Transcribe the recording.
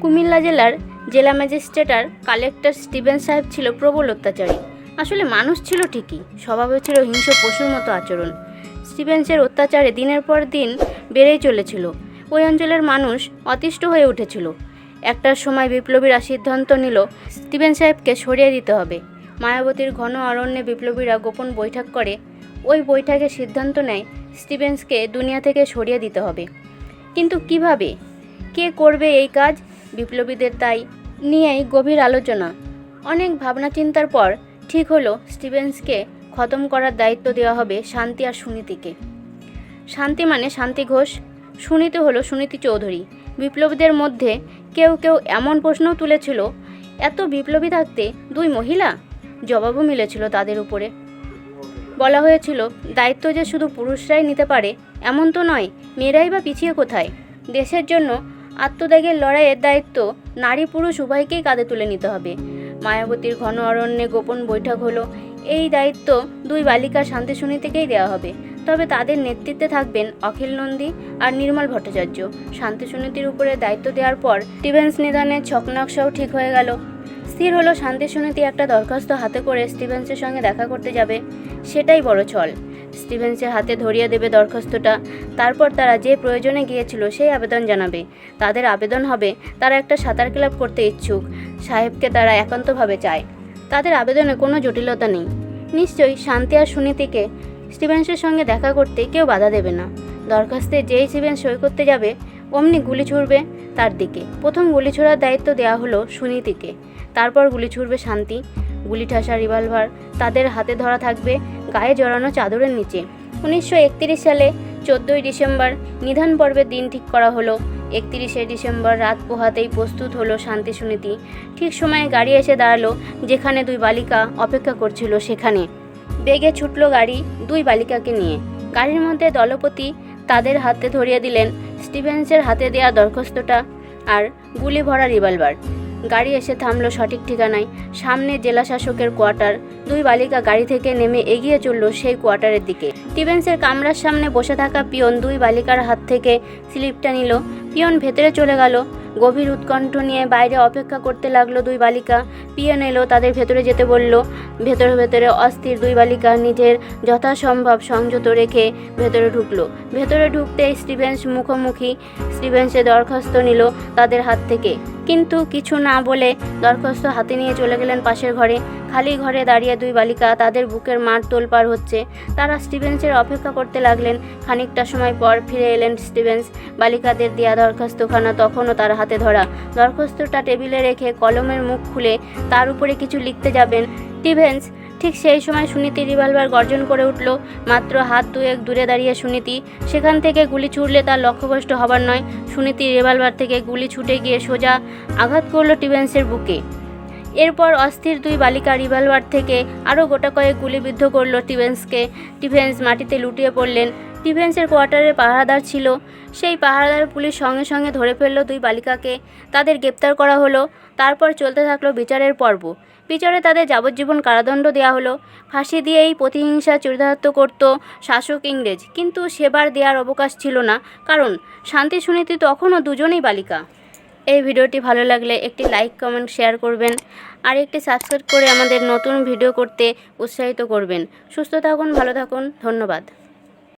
কুমিল্লা জেলার জেলা ম্যাজিস্ট্রেট আর collector Steven সাহেব ছিল প্রবল অত্যাচারী। আসলে মানুষ ছিল ঠিকই, স্বভাবে ছিল হিংস্র পশুর মতো আচরণ। স্টিভেন্সের অত্যাচারে দিনের পর দিন বেড়েই চলেছিল। ওই অঞ্চলের মানুষ অতিষ্ঠ হয়ে উঠেছিল। একটার সময় বিপ্লবীরা সিদ্ধান্ত নিল, স্টিভেন সাহেবকে সরিয়ে দিতে হবে। মায়াবতীর ঘন অরণ্যে বিপ্লবীরা গোপন বৈঠক করে। ওই বৈঠকে সিদ্ধান্ত নেয়, স্টিভেন্সকে দুনিয়া থেকে সরিয়ে দিতে হবে। কিন্তু কীভাবে? কে করবে এই কাজ? বিপ্লবীদের তাই নিয়েই গভীর আলোচনা। অনেক ভাবনা চিন্তার পর ঠিক হলো স্টিভেন্সকে খতম করার দায়িত্ব দেওয়া হবে শান্তি আর সুনীতিকে। শান্তি মানে শান্তি ঘোষ, সুনীতি হলো সুনীতি চৌধুরী। বিপ্লবীদের মধ্যে কেউ কেউ এমন প্রশ্নও তুলেছিল, এত বিপ্লবী থাকতে দুই মহিলা? জবাবও মিলেছিল তাদের উপরে। বলা হয়েছিল, দায়িত্ব যে শুধু পুরুষরাই নিতে পারে, এমন তো নয়, মেয়েরাই বা পিছিয়ে কোথায়? দেশের জন্য আত্মত্যাগের লড়াইয়ের দায়িত্ব নারী পুরুষ উভয়কেই কাঁধে তুলে নিতে হবে। মায়াবতীর ঘন অরণ্যে গোপন বৈঠক হলো। এই দায়িত্ব দুই বালিকা শান্তি সুনীতিকেই দেওয়া হবে। তবে তাদের নেতৃত্বে থাকবেন অখিল নন্দী আর নির্মল ভট্টাচার্য। শান্তি সুনীতির উপরে দায়িত্ব দেওয়ার পর স্টিভেন্স নিদানের ছকনকশাও ঠিক হয়ে গেল। স্থির হলো শান্তি সুনীতি একটা দরখাস্ত হাতে করে স্টিভেন্সের সঙ্গে দেখা করতে যাবে। সেটাই বড় ছল। স্টিভেন্সের হাতে ধরিয়ে দেবে দরখাস্তটা। তারপর তারা যে প্রয়োজনে গিয়েছিল সেই আবেদন জানাবে। তাদের আবেদন হবে, তারা একটা সাঁতার ক্লাব করতে ইচ্ছুক। সাহেবকে তারা একান্তভাবে চায়। তাদের আবেদনে কোনো জটিলতা নেই। নিশ্চয়ই শান্তি আর সুনীতিকে স্টিভেন্সের সঙ্গে দেখা করতে কেউ বাধা দেবে না। দরখাস্তে যেই স্টিভেন্স সই করতে যাবে, অমনি গুলি ছুড়বে তার দিকে। প্রথম গুলি ছোড়ার দায়িত্ব দেওয়া হলো সুনীতিকে। তারপর গুলি ছুড়বে শান্তি। গুলি ঠাসা রিভলভার তাদের হাতে ধরা থাকবে গায়ে জড়ানো চাদরের নিচে। উনিশশো সালে চোদ্দোই ডিসেম্বর নিধান পর্বের দিন ঠিক করা হলো। একত্রিশে ডিসেম্বর রাত পোহাতেই প্রস্তুত হলো শান্তি সুনীতি। ঠিক সময়ে গাড়ি এসে দাঁড়াল যেখানে দুই বালিকা অপেক্ষা করছিল সেখানে। বেগে ছুটলো গাড়ি দুই বালিকাকে নিয়ে। গাড়ির মধ্যে দলপতি তাদের হাতে ধরিয়ে দিলেন স্টিভেন্সের হাতে দেয়া দরখাস্তটা আর গুলি ভরা রিভলভার। গাড়ি এসে থামলো সঠিক ঠিকানায়। সামনে জেলা শাসকের কোয়ার্টার। দুই বালিকা গাড়ি থেকে নেমে এগিয়ে চলল সেই কোয়ার্টারের দিকে। স্টিভেন্সের কামরার সামনে বসে থাকা পিয়ন দুই বালিকার হাত থেকে স্লিপটা নিল। পিয়ন ভেতরে চলে গেল। গভীর উৎকণ্ঠ নিয়ে বাইরে অপেক্ষা করতে লাগল দুই বালিকা। পিয়ন এলো তাদের ভেতরে যেতে বলল। ভেতরে ভেতরে অস্থির দুই বালিকা নিজের যথাসম্ভব সংযত রেখে ভেতরে ঢুকলো। ভেতরে ঢুকতে স্টিভেন্স মুখোমুখি। স্টিভেন্সের দরখাস্ত নিল তাদের হাত থেকে। কিন্তু কিছু না বলে দরখাস্ত হাতে নিয়ে চলে গেলেন পাশের ঘরে। খালি ঘরে দাঁড়িয়ে দুই বালিকা তাদের বুকের মাঠ তোলপার হচ্ছে। তারা স্টিভেন্সের অপেক্ষা করতে লাগলেন। খানিকটা সময় পর ফিরে এলেন স্টিভেন্স। বালিকাদের দেয়া দরখাস্তখানা তখনও তার হাতে ধরা। দরখাস্তটা টেবিলে রেখে কলমের মুখ খুলে তার উপরে কিছু লিখতে যাবেন। স্টিভেন্স ঠিক সেই সময় সুনীতি রিভলভার গর্জন করে উঠল, মাত্র হাত দুয়েক দূরে দাঁড়িয়ে সুনীতি। সেখান থেকে গুলি ছুটলে তার লক্ষ্যভ্রষ্ট হবার নয়, সুনীতি রিভলভার থেকে গুলি ছুটে গিয়ে সোজা আঘাত করল টিভেন্সের বুকে। এরপর অস্থির দুই বালিকা রিভলভার থেকে আরও গোটা কয়েক গুলিবিদ্ধ করল টিভেন্সকে। টিভেন্স মাটিতে লুটিয়ে পড়লেন টিভেন্সের কোয়ার্টারে পাহারাদার ছিল। সেই পাহারাদার পুলিশ সঙ্গে সঙ্গে ধরে ফেলল দুই বালিকাকে। তাদের গ্রেপ্তার করা হলো, তারপর চলতে থাকল বিচারের পর্ব। বিচারে তাদের যাবজ্জীবন কারাদণ্ড দেওয়া হলো। ফাঁসি দিয়েই প্রতিহিংসা চরিতার্থ করত শাসক ইংরেজ। কিন্তু সেবার দেওয়ার অবকাশ ছিল না। কারণ শান্তি সুনীতি তখনও দুজনেই বালিকা। এই ভিডিওটি ভালো লাগলে একটি লাইক, কমেন্ট, শেয়ার করবেন। আর একটি সাবস্ক্রাইব করে আমাদের নতুন ভিডিও করতে উৎসাহিত করবেন। সুস্থ থাকুন, ভালো থাকুন, ধন্যবাদ।